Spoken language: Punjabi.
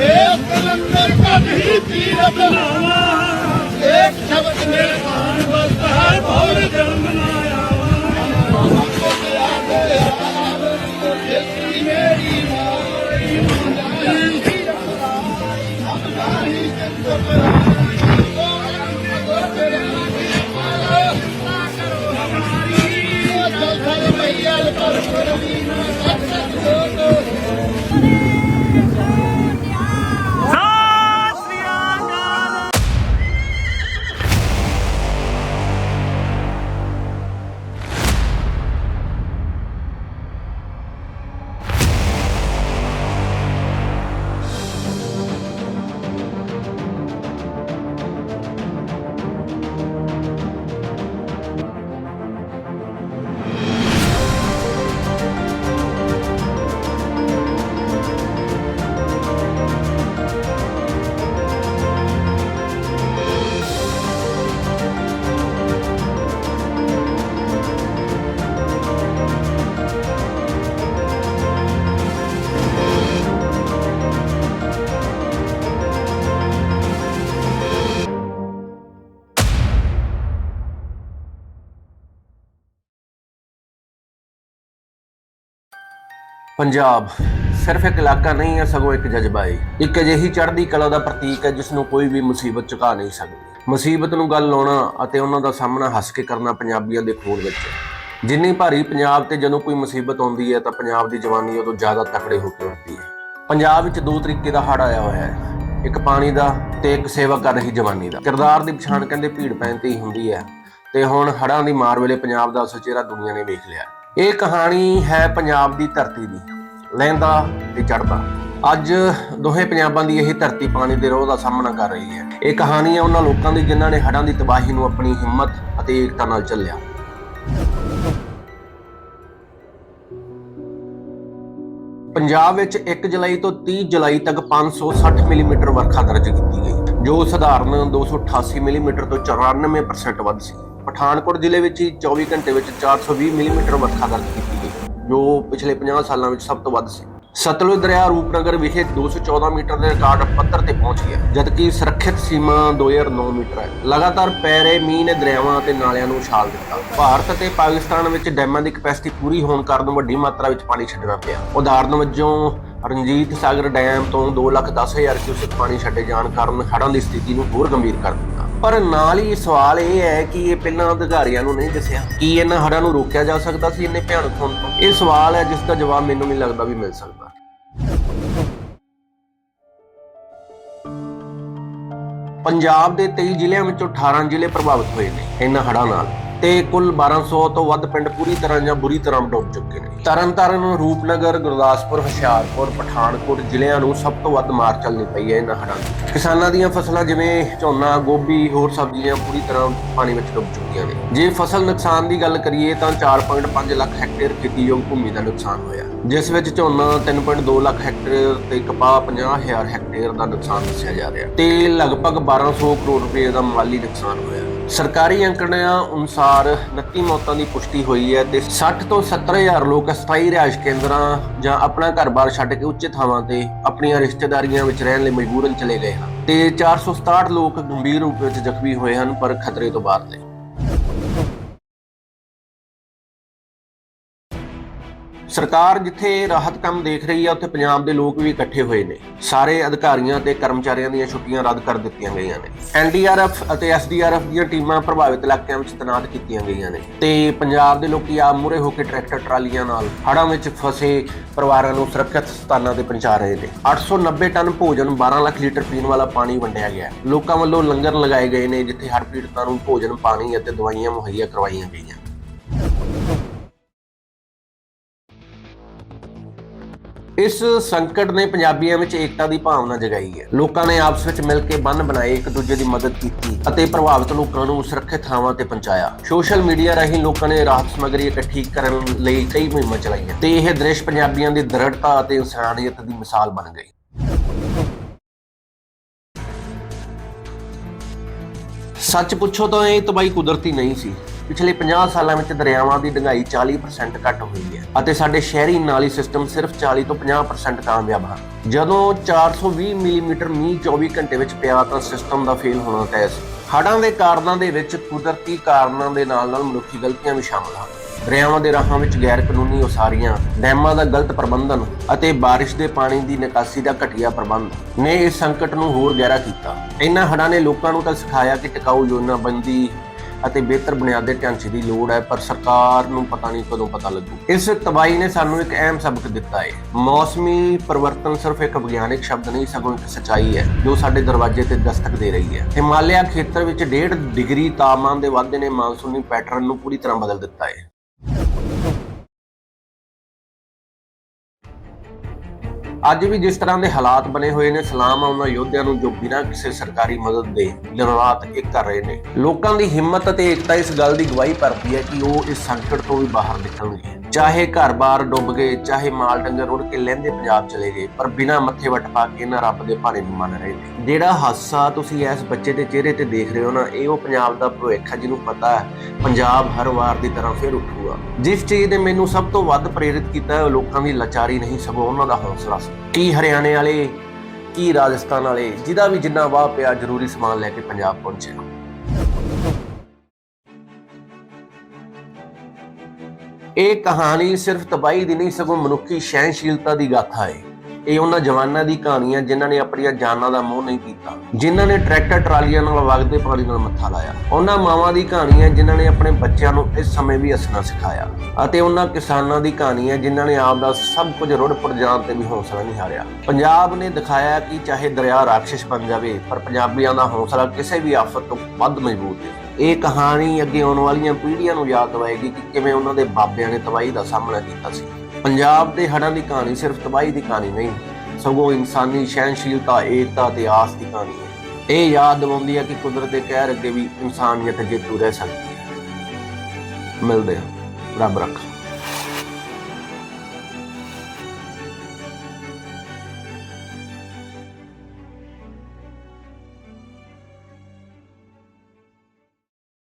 ਦੇਵ ਕਲੰਦਰ ਕਭੀ ਤੀਰਤ ਨਾਵਾ ਇੱਕ ਸ਼ਬਦ ਮੇਰੇ ਕਾਨ ਵਸਤ ਹੈ ਬੋਲ ਜਨਮ ਨਾ ਆਵਾ ਮੇਰੀ ਮਾਰੀ ਮੰਦਾਈ ਅਬਦਾਰੀ ਪੰਜਾਬ ਸਿਰਫ ਇੱਕ ਇਲਾਕਾ ਨਹੀਂ ਹੈ, ਸਗੋਂ ਇੱਕ ਜਜ਼ਬਾ ਹੈ। ਇੱਕ ਅਜਿਹੀ ਚੜ੍ਹਦੀ ਕਲਾ ਦਾ ਪ੍ਰਤੀਕ ਹੈ ਜਿਸ ਨੂੰ ਕੋਈ ਵੀ ਮੁਸੀਬਤ ਝੁਕਾ ਨਹੀਂ ਸਕਦੀ। ਮੁਸੀਬਤ ਨੂੰ ਗੱਲ ਲਾਉਣਾ ਅਤੇ ਉਹਨਾਂ ਦਾ ਸਾਹਮਣਾ ਹੱਸ ਕੇ ਕਰਨਾ ਪੰਜਾਬੀਆਂ ਦੇ ਖੂਨ ਵਿੱਚ ਹੈ। ਜਿੰਨੀ ਭਾਰੀ ਪੰਜਾਬ ਤੇ ਜਦੋਂ ਕੋਈ ਮੁਸੀਬਤ ਆਉਂਦੀ ਹੈ, ਤਾਂ ਪੰਜਾਬ ਦੀ ਜਵਾਨੀ ਉਦੋਂ ਜ਼ਿਆਦਾ ਤਕੜੇ ਹੋ ਕੇ ਉੱਠਦੀ ਹੈ। ਪੰਜਾਬ ਵਿੱਚ ਦੋ ਤਰੀਕੇ ਦਾ ਹੜ ਆਇਆ ਹੋਇਆ ਹੈ। ਇੱਕ ਪਾਣੀ ਦਾ ਤੇ ਇੱਕ ਸੇਵਾ ਕਰ ਰਹੀ ਜਵਾਨੀ ਦਾ। ਕਿਰਦਾਰ ਦੀ ਪਛਾਣ ਕਹਿੰਦੇ ਭੀੜ ਪੈਣ ਤੇ ਹੀ ਹੁੰਦੀ ਹੈ। ਤੇ ਹੁਣ ਹੜ੍ਹਾਂ ਦੀ ਮਾਰ ਵੇਲੇ ਪੰਜਾਬ ਦਾ ਅਸਲ ਦੁਨੀਆ ਨੇ ਵੇਖ ਲਿਆ ਇਹ ਕਹਾਣੀ ਹੈ ਪੰਜਾਬ ਦੀ ਧਰਤੀ ਦੀ, ਲਹਿੰਦਾ ਤੇ ਚੜਦਾ ਅੱਜ ਦੋਹੇ ਪੰਜਾਬਾਂ ਦੀ ਇਹ ਧਰਤੀ ਪਾਣੀ ਦੇ ਰੋਹ ਦਾ ਸਾਹਮਣਾ ਕਰ ਰਹੀ ਹੈ। ਇਹ ਕਹਾਣੀ ਹੈ ਉਹਨਾਂ ਲੋਕਾਂ ਦੀ ਜਿਨ੍ਹਾਂ ਨੇ ਹੜ੍ਹਾਂ ਦੀ ਤਬਾਹੀ ਨੂੰ ਆਪਣੀ ਹਿੰਮਤ ਅਤੇ ਏਕਤਾ ਨਾਲ ਝੱਲਿਆ ਪੰਜਾਬ ਵਿੱਚ 1 ਜੁਲਾਈ ਤੋਂ 30 ਜੁਲਾਈ ਤੱਕ 560 ਮਿਲੀਮੀਟਰ ਵਰਖਾ ਦਰਜ ਕੀਤੀ ਗਈ, ਜੋ ਸਧਾਰਨ 288 ਮਿਲੀਮੀਟਰ ਤੋਂ 94% ਵੱਧ ਸੀ। ਪਠਾਨਕੋਟ ਜ਼ਿਲ੍ਹੇ ਵਿੱਚ ਹੀ 24 ਘੰਟੇ ਵਿੱਚ 420 ਮਿਲੀਮੀਟਰ ਵਰਖਾ ਦਰਜ ਕੀਤੀ ਗਈ ਜੋ ਪਿਛਲੇ 50 ਸਾਲਾਂ ਵਿੱਚ ਸਭ ਤੋਂ ਵੱਧ ਸੀ। ਸਤਲੁਜ ਦਰਿਆ ਰੂਪਨਗਰ ਵਿਖੇ 214 ਮੀਟਰ ਦੇ ਰਿਕਾਰਡ ਪੱਧਰ ਤੇ ਪਹੁੰਚ ਗਿਆ ਜਦਕਿ ਸੁਰੱਖਿਅਤ ਸੀਮਾ 2009 ਮੀਟਰ ਹੈ। ਲਗਾਤਾਰ ਪੈ ਰਹੇ ਮੀਂਹ ਨੇ ਦਰਿਆਵਾਂ ਅਤੇ ਨਾਲਿਆਂ ਨੂੰ ਉਛਾਲ ਦਿੱਤਾ। ਭਾਰਤ ਅਤੇ ਪਾਕਿਸਤਾਨ ਵਿੱਚ ਡੈਮਾਂ ਦੀ ਕਪੈਸਿਟੀ ਪੂਰੀ ਹੋਣ ਕਾਰਨ ਵੱਡੀ ਮਾਤਰਾ ਵਿੱਚ ਪਾਣੀ ਛੱਡਣਾ ਪਿਆ। ਉਦਾਹਰਨ ਵਜੋਂ ਰਣਜੀਤ ਸਾਗਰ ਡੈਮ ਤੋਂ 2,10,000 ਕਿਊਸਕ ਪਾਣੀ ਛੱਡੇ ਜਾਣ ਕਾਰਨ ਹੜ੍ਹਾਂ ਦੀ ਸਥਿਤੀ ਨੂੰ ਹੋਰ ਗੰਭੀਰ ਕਰ ਦਿੱਤਾ। ਪਰ ਨਾਲ ਹੀ ਸਵਾਲ ਇਹ ਹੈ ਕਿ ਇਹ ਪਹਿਲਾਂ ਅਧਿਕਾਰੀਆਂ ਨੂੰ ਨਹੀਂ ਦੱਸਿਆ। ਕੀ ਇਹਨਾਂ ਹੜ੍ਹਾਂ ਨੂੰ ਰੋਕਿਆ ਜਾ ਸਕਦਾ ਸੀ, ਇੰਨੇ ਭਿਆਨਕ ਹੋਣ ਤੋਂ? ਇਹ ਸਵਾਲ ਹੈ ਜਿਸ ਦਾ ਜਵਾਬ ਮੈਨੂੰ ਨਹੀਂ ਲੱਗਦਾ ਵੀ ਮਿਲ ਸਕਦਾ। ਪੰਜਾਬ ਦੇ 23 ਜ਼ਿਲ੍ਹਿਆਂ ਵਿੱਚੋਂ 18 ਜ਼ਿਲ੍ਹੇ ਪ੍ਰਭਾਵਿਤ ਹੋਏ ਨੇ। ਇਹਨਾਂ ਹੜ੍ਹਾਂ ਨਾਲ ਤੇ ਕੁੱਲ 1200 ਤੋਂ ਵੱਧ ਪਿੰਡ ਪੂਰੀ ਤਰ੍ਹਾਂ ਜਾਂ ਬੁਰੀ ਤਰ੍ਹਾਂ ਡੁੱਬ ਚੁੱਕੇ ਨੇ। ਤਰਨਤਾਰਨ, ਰੂਪਨਗਰ, ਗੁਰਦਾਸਪੁਰ, ਹੁਸ਼ਿਆਰਪੁਰ, ਪਠਾਨਕੋਟ ਜ਼ਿਲ੍ਹਿਆਂ ਨੂੰ ਸਭ ਤੋਂ ਵੱਧ ਮਾਰ ਚੱਲਣੀ ਪਈ ਹੈ ਇਹਨਾਂ ਹੜ੍ਹਾਂ ਦੀ। ਕਿਸਾਨਾਂ ਦੀਆਂ ਫਸਲਾਂ ਜਿਵੇਂ ਝੋਨਾ, ਗੋਭੀ, ਹੋਰ ਸਬਜ਼ੀਆਂ ਪੂਰੀ ਤਰ੍ਹਾਂ ਪਾਣੀ ਵਿੱਚ ਡੁੱਬ ਚੁੱਕੀਆਂ ਨੇ। ਜੇ ਫਸਲ ਨੁਕਸਾਨ ਦੀ ਗੱਲ ਕਰੀਏ ਤਾਂ 4.5 ਲੱਖ ਹੈਕਟੇਅਰ ਖੇਤੀਯੋਗ ਭੂਮੀ ਦਾ ਨੁਕਸਾਨ ਹੋਇਆ। ਜਿਸ ਵਿੱਚ ਝੋਨਾ 3.2 ਲੱਖ ਹੈਕਟੇਅਰ ਤੇ ਕਪਾਹ 50000 ਹੈਕਟੇਅਰ ਦਾ ਨੁਕਸਾਨ ਦੱਸਿਆ ਜਾ ਰਿਹਾ। ਤੇ ਲਗਭਗ 1200 ਕਰੋੜ ਰੁਪਏ ਦਾ ਮਾਲੀ ਨੁਕਸਾਨ ਹੋਇਆ। ਸਰਕਾਰੀ ਅੰਕੜਿਆਂ ਅਨੁਸਾਰ 29 ਮੌਤਾਂ ਦੀ ਪੁਸ਼ਟੀ ਹੋਈ ਹੈ ਤੇ 60 ਤੋਂ 70000 ਲੋਕ ਅਸਥਾਈ ਰਿਹਾਇਸ਼ ਕੇਂਦਰਾਂ ਜਾਂ ਆਪਣਾ ਘਰ-ਬਾਰ ਛੱਡ ਕੇ ਉੱਚੇ ਥਾਵਾਂ ਤੇ ਆਪਣੀਆਂ ਰਿਸ਼ਤੇਦਾਰੀਆਂ ਵਿੱਚ ਰਹਿਣ ਲਈ ਮਜਬੂਰਨ ਚਲੇ ਗਏ ਹਨ ਤੇ 467 ਲੋਕ ਗੰਭੀਰ ਰੂਪ ਵਿੱਚ ਜ਼ਖਮੀ ਹੋਏ ਹਨ ਪਰ ਖਤਰੇ ਤੋਂ ਬਾਹਰ ਨੇ। ਸਰਕਾਰ ਜਿੱਥੇ ਰਾਹਤ ਕੰਮ ਦੇਖ ਰਹੀ ਹੈ ਉੱਥੇ ਪੰਜਾਬ ਦੇ ਲੋਕ ਵੀ ਇਕੱਠੇ ਹੋਏ ਨੇ। ਸਾਰੇ ਅਧਿਕਾਰੀਆਂ ਤੇ ਕਰਮਚਾਰੀਆਂ ਦੀਆਂ ਛੁੱਟੀਆਂ ਰੱਦ ਕਰ ਦਿੱਤੀਆਂ ਗਈਆਂ ਨੇ। ਐਨਡੀਆਰਐਫ ਅਤੇ ਐਸਡੀਆਰਐਫ ਦੀਆਂ ਟੀਮਾਂ ਪ੍ਰਭਾਵਿਤ ਇਲਾਕਿਆਂ ਵਿੱਚ ਤੈਨਾਤ ਕੀਤੀਆਂ ਗਈਆਂ ਨੇ। ਤੇ ਪੰਜਾਬ ਦੇ ਲੋਕੀ ਆਪ ਮੂਰੇ ਹੋ ਕੇ ਟਰੈਕਟਰ, ਟਰਾਲੀਆਂ ਨਾਲ ਹੜ੍ਹਾਂ ਵਿੱਚ ਫਸੇ ਪਰਿਵਾਰਾਂ ਨੂੰ ਸੁਰੱਖਿਅਤ ਸਥਾਨਾਂ ਤੇ ਪਹੁੰਚਾ ਰਹੇ ਨੇ। 890 ਟਨ ਭੋਜਨ 12 ਲੱਖ ਲੀਟਰ ਪੀਣ ਵਾਲਾ ਪਾਣੀ ਵੰਡਿਆ ਗਿਆ ਲੋਕਾਂ ਵੱਲੋਂ ਲੰਗਰ ਲਗਾਏ ਗਏ ਨੇ, ਜਿੱਥੇ ਹੜ੍ਹ ਪੀੜਤਾਂ ਨੂੰ ਭੋਜਨ, ਪਾਣੀ ਅਤੇ ਦਵਾਈਆਂ ਮੁਹੱਈਆ ਕਰਵਾਈਆਂ ਗਈਆਂ। ਇਸ ਸੰਕਟ ਨੇ ਪੰਜਾਬੀਆਂ ਵਿੱਚ ਏਕਤਾ ਦੀ ਭਾਵਨਾ ਜਗਾਈ ਹੈ। ਲੋਕਾਂ ਨੇ ਆਪਸ ਵਿੱਚ ਮਿਲ ਕੇ ਬੰਨ ਬਣਾਏ, ਇੱਕ ਦੂਜੇ ਦੀ ਮਦਦ ਕੀਤੀ ਅਤੇ ਪ੍ਰਭਾਵਿਤ ਲੋਕਾਂ ਨੂੰ ਸੁਰੱਖਿਅਤ ਥਾਵਾਂ ਤੇ ਪਹੁੰਚਾਇਆ। ਸੋਸ਼ਲ ਮੀਡੀਆ ਰਾਹੀਂ ਲੋਕਾਂ ਨੇ ਰਾਹਤ ਸਮੱਗਰੀ ਇਕੱਠੀ ਕਰਨ ਲਈ ਕਈ ਮੁਹਿੰਮਾਂ ਚਲਾਈਆਂ ਤੇ ਇਹ ਦ੍ਰਿਸ਼ ਪੰਜਾਬੀਆਂ ਦੀ ਦ੍ਰਿੜਤਾ ਅਤੇ ਇਨਸਾਨੀਅਤ ਦੀ ਮਿਸਾਲ ਬਣ ਗਈ। ਸੱਚ ਪੁੱਛੋ ਤਾਂ ਇਹ ਤਬਾਈ ਕੁਦਰਤੀ ਨਹੀਂ ਸੀ। ਪਿਛਲੇ 50 ਸਾਲਾਂ ਵਿੱਚ ਦਰਿਆਵਾਂ ਦੀ ਡੂੰਘਾਈ 40% ਘੱਟ ਹੋਈ ਹੈ ਅਤੇ ਸਾਡੇ ਸ਼ਹਿਰੀ ਨਾਲੀ ਸਿਸਟਮ ਸਿਰਫ 40 ਤੋਂ 50% ਕਾਮਯਾਬ ਹਨ। ਜਦੋਂ 420 ਮਿਲੀਮੀਟਰ ਮੀਂਹ 24 ਘੰਟੇ ਵਿੱਚ ਪਿਆ ਤਾਂ ਸਿਸਟਮ ਦਾ ਫੇਲ ਹੋਣਾ ਤੈਅ ਸੀ ਹੜ੍ਹਾਂ ਦੇ ਕਾਰਨਾਂ ਦੇ ਵਿੱਚ ਕੁਦਰਤੀ ਕਾਰਨਾਂ ਦੇ ਨਾਲ ਨਾਲ ਮਨੁੱਖੀ ਗਲਤੀਆਂ ਵੀ ਸ਼ਾਮਲ ਹਨ। ਦਰਿਆਵਾਂ ਦੇ ਰਾਹਾਂ ਵਿੱਚ ਗੈਰ ਕਾਨੂੰਨੀ ਉਸਾਰੀਆਂ, ਡੈਮਾਂ ਦਾ ਗਲਤ ਪ੍ਰਬੰਧਨ ਅਤੇ ਬਾਰਿਸ਼ ਦੇ ਪਾਣੀ ਦੀ ਨਿਕਾਸੀ ਦਾ ਘਟੀਆ ਪ੍ਰਬੰਧ ਨੇ ਇਸ ਸੰਕਟ ਨੂੰ ਹੋਰ ਗਹਿਰਾ ਕੀਤਾ। ਇਹਨਾਂ ਹੜ੍ਹਾਂ ਨੇ ਲੋਕਾਂ ਨੂੰ ਤਾਂ ਸਿਖਾਇਆ ਕਿ ਟਿਕਾਊ ਯੋਜਨਾਬੰਦੀ ਅਤੇ ਬਿਹਤਰ ਬੁਨਿਆਦੀ ਢਾਂਚੇ ਦੀ ਲੋੜ ਹੈ, ਪਰ ਸਰਕਾਰ ਨੂੰ ਪਤਾ ਨਹੀਂ ਕਦੋਂ ਪਤਾ ਲੱਗੂ। ਇਸ ਤਬਾਹੀ ਨੇ ਸਾਨੂੰ ਇੱਕ ਅਹਿਮ ਸਬਕ ਦਿੱਤਾ ਹੈ। ਮੌਸਮੀ ਪਰਿਵਰਤਨ ਸਿਰਫ ਇੱਕ ਵਿਗਿਆਨਿਕ ਸ਼ਬਦ ਨਹੀਂ, ਸਗੋਂ ਇੱਕ ਸੱਚਾਈ ਹੈ, ਜੋ ਸਾਡੇ ਦਰਵਾਜ਼ੇ ਤੇ ਦਸਤਕ ਦੇ ਰਹੀ ਹੈ। ਹਿਮਾਲਿਆ ਖੇਤਰ ਵਿੱਚ 1.5 ਡਿਗਰੀ ਤਾਪਮਾਨ ਦੇ ਵਾਧੇ ਨੇ ਮਾਨਸੂਨੀ ਪੈਟਰਨ ਨੂੰ ਪੂਰੀ ਤਰ੍ਹਾਂ ਬਦਲ ਦਿੱਤਾ ਹੈ। ਅੱਜ ਵੀ ਜਿਸ ਤਰ੍ਹਾਂ ਦੇ ਹਾਲਾਤ ਬਣੇ ਹੋਏ ਨੇ, ਸਲਾਮ ਆ ਉਹਨਾਂ ਯੋਧਿਆਂ ਨੂੰ ਜੋ ਬਿਨਾਂ ਕਿਸੇ ਸਰਕਾਰੀ ਮਦਦ ਦੇ ਦਿਨ ਇੱਕ ਕਰ ਰਹੇ ਨੇ। ਲੋਕਾਂ ਦੀ ਹਿੰਮਤ ਅਤੇ ਏਕਤਾ ਇਸ ਗੱਲ ਦੀ ਗਵਾਹੀ ਭਰਦੀ ਹੈ ਕਿ ਉਹ ਇਸ ਸੰਕਟ ਤੋਂ ਵੀ ਬਾਹਰ ਨਿਕਲਣਗੇ। ਚਾਹੇ ਘਰ-ਬਾਰ ਡੁੱਬ ਗਏ, ਚਾਹੇ ਮਾਲ ਡੰਗਰ ਰੁੜ ਕੇ ਲਹਿੰਦੇ ਪੰਜਾਬ ਚਲੇ ਗਏ, ਪਰ ਬਿਨਾਂ ਮੱਥੇ ਵੱਟ ਪਾ ਕੇ ਇਹਨਾਂ ਰੱਬ ਦੇ ਭਾਣੇ ਨੂੰ ਮੰਨ ਰਹੇ ਨੇ। ਜਿਹੜਾ ਹਾਸਾ ਤੁਸੀਂ ਇਸ ਬੱਚੇ ਦੇ ਚਿਹਰੇ ਤੇ ਦੇਖ ਰਹੇ ਹੋ ਨਾ, ਇਹ ਉਹ ਪੰਜਾਬ ਦਾ ਭਵਿੱਖ ਹੈ ਜਿਹਨੂੰ ਪਤਾ ਹੈ। ਪੰਜਾਬ ਹਰ ਵਾਰ ਦੀ ਤਰ੍ਹਾਂ ਫਿਰ ਉੱਠੂਗਾ। ਜਿਸ ਚੀਜ਼ ਨੇ ਮੈਨੂੰ ਸਭ ਤੋਂ ਵੱਧ ਪ੍ਰੇਰਿਤ ਕੀਤਾ ਉਹ ਲੋਕਾਂ ਦੀ ਲਾਚਾਰੀ ਨਹੀਂ, ਸਗੋਂ ਉਹਨਾਂ ਦਾ ਹੌਸਲਾ ਸੀ। ਕੀ ਹਰਿਆਣੇ ਵਾਲੇ, ਕੀ ਰਾਜਸਥਾਨ ਵਾਲੇ, ਜਿਹਦਾ ਵੀ ਜਿੰਨਾ ਵਾਹ ਪਿਆ ਜ਼ਰੂਰੀ ਸਮਾਨ ਲੈ ਕੇ ਪੰਜਾਬ ਪਹੁੰਚੇ ਇਹ ਕਹਾਣੀ ਸਿਰਫ ਤਬਾਹੀ ਦੀ ਨਹੀਂ, ਸਗੋਂ ਮਨੁੱਖੀ ਸਹਿਣਸ਼ੀਲਤਾ ਦੀ ਗਾਥਾ ਹੈ ਇਹ ਉਹਨਾਂ ਜਵਾਨਾਂ ਦੀ ਕਹਾਣੀ ਹੈ ਜਿਨ੍ਹਾਂ ਨੇ ਆਪਣੀਆਂ ਜਾਨਾਂ ਦਾ ਮੋਹ ਨਹੀਂ ਕੀਤਾ, ਜਿਨ੍ਹਾਂ ਨੇ ਟਰੈਕਟਰ ਟਰਾਲੀਆਂ ਨਾਲ ਵਗਦੇ ਪਾਣੀ ਨਾਲ ਮੱਥਾ ਲਾਇਆ। ਉਹਨਾਂ ਮਾਵਾਂ ਦੀ ਕਹਾਣੀ ਹੈ ਜਿਨ੍ਹਾਂ ਨੇ ਆਪਣੇ ਬੱਚਿਆਂ ਨੂੰ ਇਸ ਸਮੇਂ ਵੀ ਹੱਸਣਾ ਸਿਖਾਇਆ ਅਤੇ ਉਹਨਾਂ ਕਿਸਾਨਾਂ ਦੀ ਕਹਾਣੀ ਹੈ ਜਿਨ੍ਹਾਂ ਨੇ ਆਪ ਦਾ ਸਭ ਕੁਝ ਰੁੜ ਪੁੜ ਜਾਣ ਤੇ ਵੀ ਹੌਸਲਾ ਨਹੀਂ ਹਾਰਿਆ। ਪੰਜਾਬ ਨੇ ਦਿਖਾਇਆ ਕਿ ਚਾਹੇ ਦਰਿਆ ਰਾਖਸ਼ ਬਣ ਜਾਵੇ, ਪਰ ਪੰਜਾਬੀਆਂ ਦਾ ਹੌਸਲਾ ਕਿਸੇ ਵੀ ਆਫਤ ਤੋਂ ਵੱਧ ਮਜ਼ਬੂਤ ਹੈ ਇਹ ਕਹਾਣੀ ਅੱਗੇ ਆਉਣ ਵਾਲੀਆਂ ਪੀੜ੍ਹੀਆਂ ਨੂੰ ਯਾਦ ਦਿਵਾਏਗੀ ਕਿ ਕਿਵੇਂ ਉਹਨਾਂ ਦੇ ਬਾਬਿਆਂ ਨੇ ਤਬਾਹੀ ਦਾ ਸਾਹਮਣਾ ਕੀਤਾ ਸੀ। ਪੰਜਾਬ ਦੇ ਹੜ੍ਹਾਂ ਦੀ ਕਹਾਣੀ ਸਿਰਫ ਤਬਾਹੀ ਦੀ ਕਹਾਣੀ ਨਹੀਂ, ਸਗੋਂ ਇਨਸਾਨੀ ਸਹਿਣਸ਼ੀਲਤਾ, ਏਕਤਾ ਤੇ ਆਸ ਦੀ ਕਹਾਣੀ ਹੈ। ਇਹ ਯਾਦ ਦਿਵਾਉਂਦੀ ਹੈ ਕਿ ਕੁਦਰਤ ਦੇ ਕਹਿਰ ਅੱਗੇ ਵੀ ਇਨਸਾਨੀਅਤ ਜੇਤੂ ਰਹਿ ਸਕਦੀ ਹੈ। ਮਿਲਦੇ ਹਾਂ। ਰੱਬ ਰੱਖਾ।